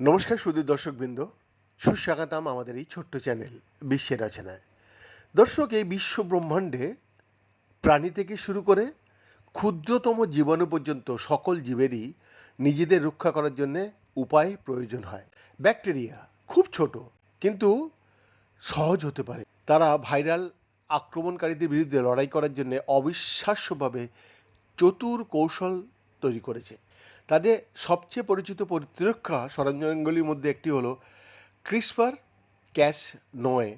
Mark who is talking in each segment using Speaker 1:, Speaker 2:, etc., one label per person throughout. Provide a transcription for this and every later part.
Speaker 1: নমস্কার সুদী দর্শকবৃন্দ। সুস্বাগতম আমাদের এই ছোট্ট চ্যানেল বিশ্বের রচনায়। দর্শক, এই বিশ্ব ব্রহ্মাণ্ডে প্রাণী থেকে শুরু করে ক্ষুদ্রতম জীবাণু পর্যন্ত সকল জীবেরই নিজেদের রক্ষা করার জন্য উপায় প্রয়োজন হয়। ব্যাকটেরিয়া খুব ছোট, কিন্তু সহজ হতে পারে। তারা ভাইরাল আক্রমণকারীদের বিরুদ্ধে লড়াই করার জন্য অবিশ্বাস্যভাবে চতুর কৌশল তৈরি করেছে। তাদের সবচেয়ে পরিচিত প্রতিরক্ষা সরঞ্জামগুলির মধ্যে একটি হলো ক্রিসপার ক্যাশ নয়,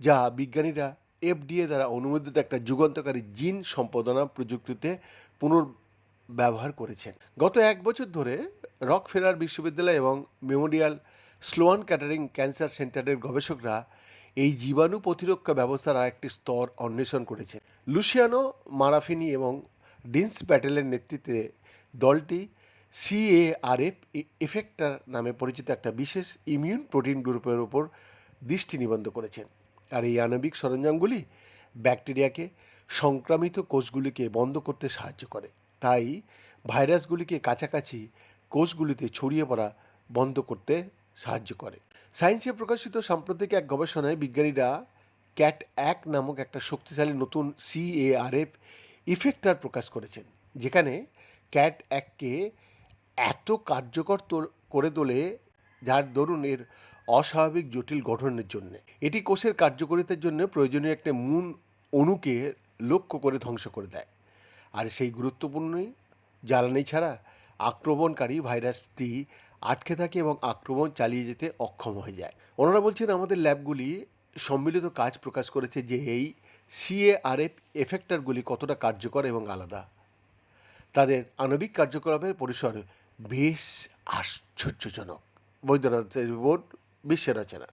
Speaker 1: যা বিজ্ঞানীরা এফডিএ দ্বারা অনুমোদিত একটা যুগান্তকারী জিন সম্পাদনা প্রযুক্তিতে পুনর্ব্যবহার করেছেন। গত এক বছর ধরে রক ফেরার বিশ্ববিদ্যালয় এবং মেমোরিয়াল স্লোয়ান ক্যাটারিং ক্যান্সার সেন্টারের গবেষকরা এই জীবাণু প্রতিরক্ষা ব্যবস্থার আরেকটি স্তর অন্বেষণ করেছে লুসিয়ানো, মারাফিনি এবং ডিন্স প্যাটেলের নেতৃত্বে দলটি সিএআরএফ এফেক্টার নামে পরিচিত একটা বিশেষ ইমিউন প্রোটিন গ্রুপের ওপর দৃষ্টি নিবন্ধ করেছেন। আর এই আণবিক সরঞ্জামগুলি ব্যাকটেরিয়াকে সংক্রামিত কোষগুলিকে বন্ধ করতে সাহায্য করে। তাই ভাইরাসগুলিকে কাছাকাছি কোষগুলিতে ছড়িয়ে পড়া বন্ধ করতে সাহায্য করে। সায়েন্সে প্রকাশিত সাম্প্রতিক এক গবেষণায় বিজ্ঞানীরা ক্যাট এক নামক একটা শক্তিশালী নতুন সিএআরএফ ইফেক্টার প্রকাশ করেছেন, যেখানে ক্যাট এককে এত কার্যকর করে তোলে, যার দরুন এর অস্বাভাবিক জটিল গঠনের জন্য। এটি কোষের কার্যকারিতার জন্য প্রয়োজনীয় একটা মূল অণুকে লক্ষ্য করে ধ্বংস করে দেয়। আর সেই গুরুত্বপূর্ণই জ্বালানি ছাড়া আক্রমণকারী ভাইরাসটি আটকে থাকে এবং আক্রমণ চালিয়ে যেতে অক্ষম হয়ে যায়। ওনারা বলছেন, আমাদের ল্যাবগুলি সম্মিলিত কাজ প্রকাশ করেছে যে এই সিএআরএফ এফেক্টরগুলি কতটা কার্যকর এবং আলাদা। তাদের আণবিক কার্যকলাপের পরিসর বেশ আশ্চর্যজনক। বৈদ্যনাথের রিপোর্ট বিশ্বের রচনা।